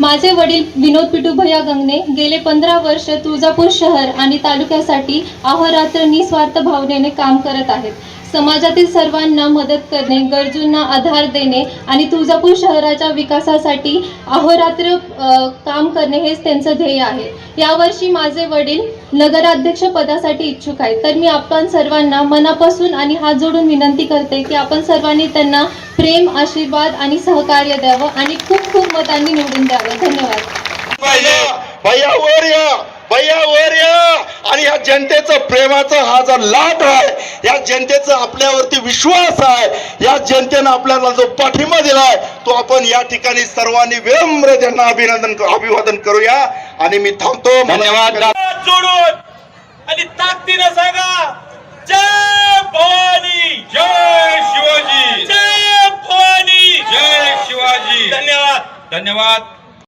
माझे वडील विनोद पिटू भैया गंगणे गेले पंधरा वर्ष तुळजापूर शहर आणि तालुक्यासाठी अहोरात्र निस्वार्थ भावनेने काम करत आहेत. समाजातील सर्वांना मदत करणे गरजूंना आधार देणे आणि तुळजापूर शहराच्या विकासासाठी अहोरात्र काम करणे हेच त्यांचं ध्येय आहे. यावर्षी माझे वडील नगराध्यक्ष पदासाठी इच्छुक आहेत. तर मी आपण सर्वांना मनापासून आणि हात जोडून विनंती करते की आपण सर्वांनी त्यांना प्रेम आशीर्वाद आणि सहकार्य द्यावं आणि खूप खूप मतांनी निवडून द्यावं. धन्यवाद. भैया भैया वर या भैया वर या आणि या जनतेचं प्रेमाचा हा जो लाट आहे या जनतेचा आपल्यावरती विश्वास आहे या जनतेनं आपल्याला जो पाठिंबा दिलाय तो आपण या ठिकाणी सर्वांनी विनम्र त्यांना अभिनंदन अभिवादन करूया. आणि मी थांबतो. धन्यवाद. जोडून आणि ताकदीनं धन्यवाद.